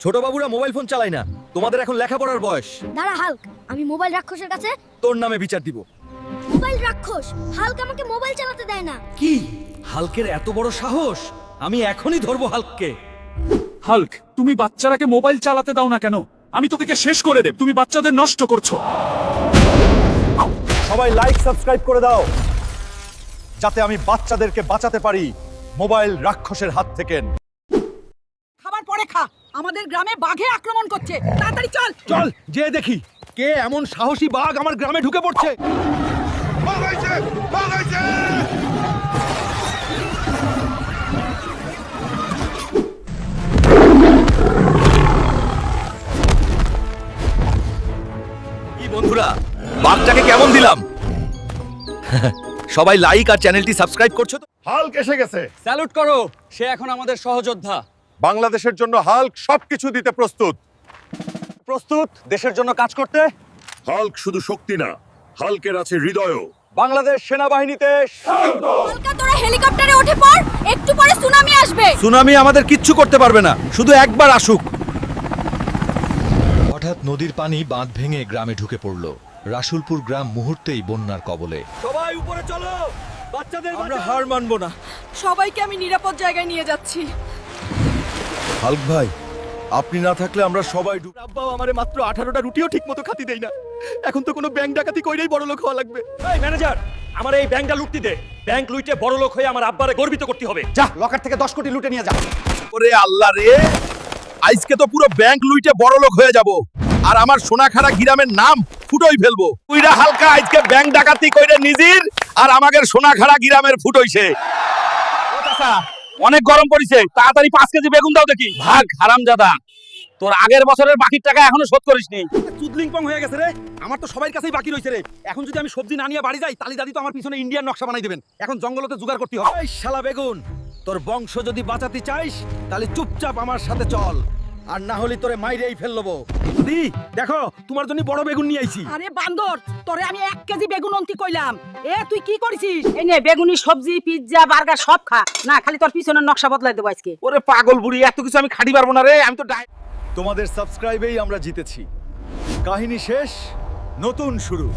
ছোট বাবুরা mobile phone চালায় না। তোমাদের এখন লেখাপড়ার বয়স। দাঁড়া হাল্ক আমি মোবাইল রাক্ষসের কাছে তোর নামে বিচার দিব। মোবাইল রাক্ষস? হাল্ক আমাকে মোবাইল চালাতে দেয় না। কি? হালকের এত বড় সাহস? আমি এখনই ধরবো হালককে। হাল্ক তুমি বাচ্চারাকে মোবাইল চালাতে দাও না কেন? আমি তোদেরকে শেষ করে দেব। তুমি বাচ্চাদের নষ্ট করছ। সবাই লাইক সাবস্ক্রাইব করে দাও। যাতে আমি বাচ্চাদেরকে বাঁচাতে পারি। মোবাইল রাক্ষসের হাত থেকে। আমাদের গ্রামে বাঘে আক্রমণ করছে। তাড়াতাড়ি চল। চল যে দেখি কে এমন সাহসী বাঘ আমার গ্রামে ঢুকে পড়ছে। কি বন্ধুরা বাঘটাকে কেমন দিলাম? সবাই লাইক আর চ্যানেলটি সাবস্ক্রাইব করছ তো? হাল্ক কেসে গেছে। স্যালুট করো সে এখন আমাদের সহযোদ্ধা। বাংলাদেশের জন্য হাল্ক সবকিছু দিতে প্রস্তুত। প্রস্তুত? দেশের জন্য কাজ করতে? হাল্ক শুধু শক্তি না হাল্কের আছে হৃদয়ও। বাংলাদেশ সেনাবাহিনীতে হালকা তোরা হেলিকপ্টারে উঠে পড় একটু পরে সুনামি আসবে। সুনামি আমাদের কিচ্ছু করতে পারবে না শুধু একবার আসুক। হঠাৎ নদীর পানি বাঁধ ভেঙে গ্রামে ঢুকে পড়ল। রাসুলপুর গ্রাম মুহূর্তেই বন্যার কবলে। সবাই উপরে চলো বাচ্চাদের আমরা হার মানবো না। সবাইকে আমি নিরাপদ জায়গায় নিয়ে যাচ্ছি। হালক ভাই আপনি না থাকলে আমরা সবাই আব্বাও আমারে মাত্র আঠারোটা রুটিও ঠিক মতো খাতি দেই না। এখন তো কোনো ব্যাংক ডাকাতি কইরেই বড় লোক হওয়া লাগবে। এই ম্যানেজার আমার এই ব্যাংকটা লুটতি দে। ব্যাংক লুইটে বড় লোক হয়ে আমার আব্বারে গর্বিত করতে হবে। যা লকার থেকে দশ কোটি লুটে নিয়ে যা। ওরে আল্লাহ রে আজকে তো পুরো ব্যাংক লুইটে বড় লোক হয়ে যাব। আর আমার সোনাখাড়া গ্রামের নাম ফুটোই ফেলব। তুইরা হালকা আজকে ব্যাংক ডাকাতি কইরে নিজের আর আমাদের সোনাখাড়া গ্রামের ফুটোইছে অনেক গরম পড়েছে। তাড়াতাড়ি পাঁচ কেজি বেগুন দাও দেখি। ভাগ হারাম দাদা তোর আগের বছরের বাকির টাকা এখনও শোধ করিসনি। চুদলিং পং হয়ে গেছে রে। আমার তো সবাই কাছেই বাকি রয়েছে রে। এখন যদি আমি সবজি না নিয়ে বাড়ি যাই তালি দাদি তো আমার পিছনে ইন্ডিয়ান নকশা বানাই দেবেন। এখন জঙ্গলতে জোগাড় করতে হবে। এই শালা বেগুন তোর বংশ যদি বাঁচাতে চাইস তাহলে চুপচাপ আমার সাথে চল। আর না হলে তোরে মাইরেই ফেললবো দি দেখো তোমার জন্য বড় বেগুন নিয়ে আইছি। আরে বান্দর তোরে আমি এক কেজি বেগুন অন্তি কইলাম। এ তুই কি করেছিস এই নে বেগুনি সবজি পিৎজা বার্গার সব খা। না খালি তোর পিছনের নকশা বদলাই দেবো আজকে। ওরে পাগল বুড়ি এত কিছু আমি খাটি পারব না রে আমি তো ডাই তোমাদের সাবস্ক্রাইবেই আমরা জিতেছি। কাহিনী শেষ নতুন শুরু।